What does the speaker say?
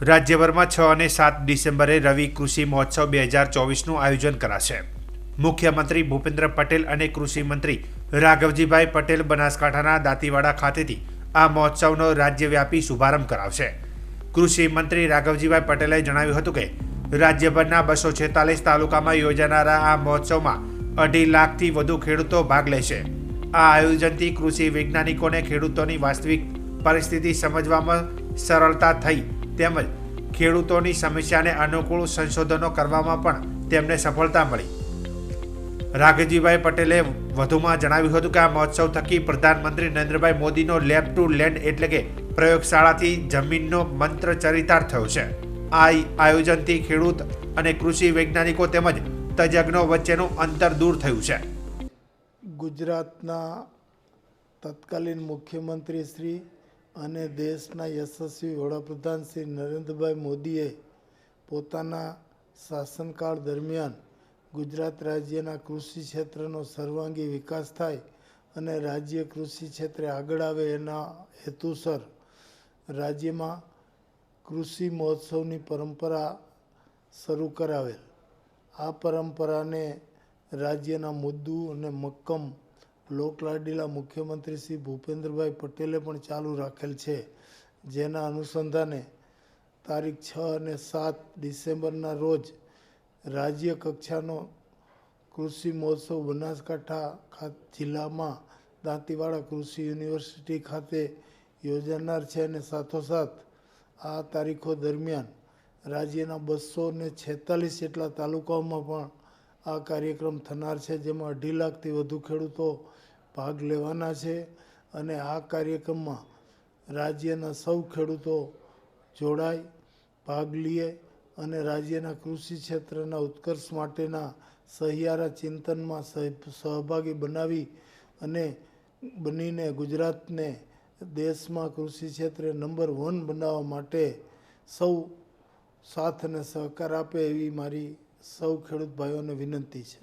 રાજ્યભરમાં છ અને સાત ડિસેમ્બરે રવિ કૃષિ મહોત્સવ બે હજાર ચોવીસનું આયોજન કરાશે. મુખ્યમંત્રી ભૂપેન્દ્ર પટેલ અને કૃષિ મંત્રી રાઘવજીભાઈ પટેલ બનાસકાંઠાના દાંતીવાડા ખાતેથી આ મહોત્સવનો રાજ્યવ્યાપી શુભારંભ કરાવશે. કૃષિ મંત્રી રાઘવજીભાઈ પટેલે જણાવ્યું હતું કે, રાજ્યભરના બસો છેતાલીસ તાલુકામાં યોજાનારા આ મહોત્સવમાં અઢી લાખથી વધુ ખેડૂતો ભાગ લેશે. આ આયોજનથી કૃષિ વૈજ્ઞાનિકોને ખેડૂતોની વાસ્તવિક પરિસ્થિતિ સમજવામાં સરળતા થઈ તેમજ ખેડૂતોની સમસ્યાને અનુકૂળ સંશોધનો કરવામાં પણ તેમને સફળતા મળી. રાઘજીભાઈ પટેલે વધુમાં જણાવ્યું હતું કે આ મહોત્સવ થકી પ્રધાનમંત્રી નરેન્દ્રભાઈ મોદીનો લેબ ટુ લેન્ડ એટલે કે પ્રયોગશાળાથી જમીનનો મંત્ર ચરિતાર્થ થયો છે. આ આયોજનથી ખેડૂત અને કૃષિ વૈજ્ઞાનિકો તેમજ તજજ્ઞો વચ્ચેનું અંતર દૂર થયું છે. ગુજરાતના તત્કાલીન મુખ્યમંત્રી શ્રી અને દેશના યશસ્વી વડાપ્રધાન શ્રી નરેન્દ્રભાઈ મોદીએ પોતાના શાસનકાળ દરમિયાન ગુજરાત રાજ્યના કૃષિ ક્ષેત્રનો સર્વાંગી વિકાસ થાય અને રાજ્ય કૃષિ ક્ષેત્રે આગળ આવે એના હેતુસર રાજ્યમાં કૃષિ મહોત્સવની પરંપરા શરૂ કરાવેલ. આ પરંપરાને રાજ્યના મુદ્દુ અને મક્કમ લોકલાડીલા મુખ્યમંત્રી શ્રી ભૂપેન્દ્રભાઈ પટેલે પણ ચાલુ રાખેલ છે, જેના અનુસંધાને તારીખ છ અને સાત ડિસેમ્બરના રોજ રાજ્ય કક્ષાનો કૃષિ મહોત્સવ બનાસકાંઠા જિલ્લામાં દાંતીવાડા કૃષિ યુનિવર્સિટી ખાતે યોજાનાર છે અને સાથોસાથ આ તારીખો દરમિયાન રાજ્યના બસો ને છેતાલીસ જેટલા તાલુકાઓમાં પણ આ કાર્યક્રમ થનાર છે, જેમાં અઢી લાખથી વધુ ખેડૂતો ભાગ લેવાના છે અને આ કાર્યક્રમમાં રાજ્યના સૌ ખેડૂતો જોડાય, ભાગ લે અને રાજ્યના કૃષિ ક્ષેત્રના ઉત્કર્ષ માટેના સહિયારા ચિંતનમાં સહ- સહભાગી બનાવી અને બનીને ગુજરાતને દેશમાં કૃષિ ક્ષેત્રે નંબર વન બનાવવા માટે સૌ સાથ અને સહકાર આપે એવી મારી સૌ ખેડૂત ભાઈઓને વિનંતી છે.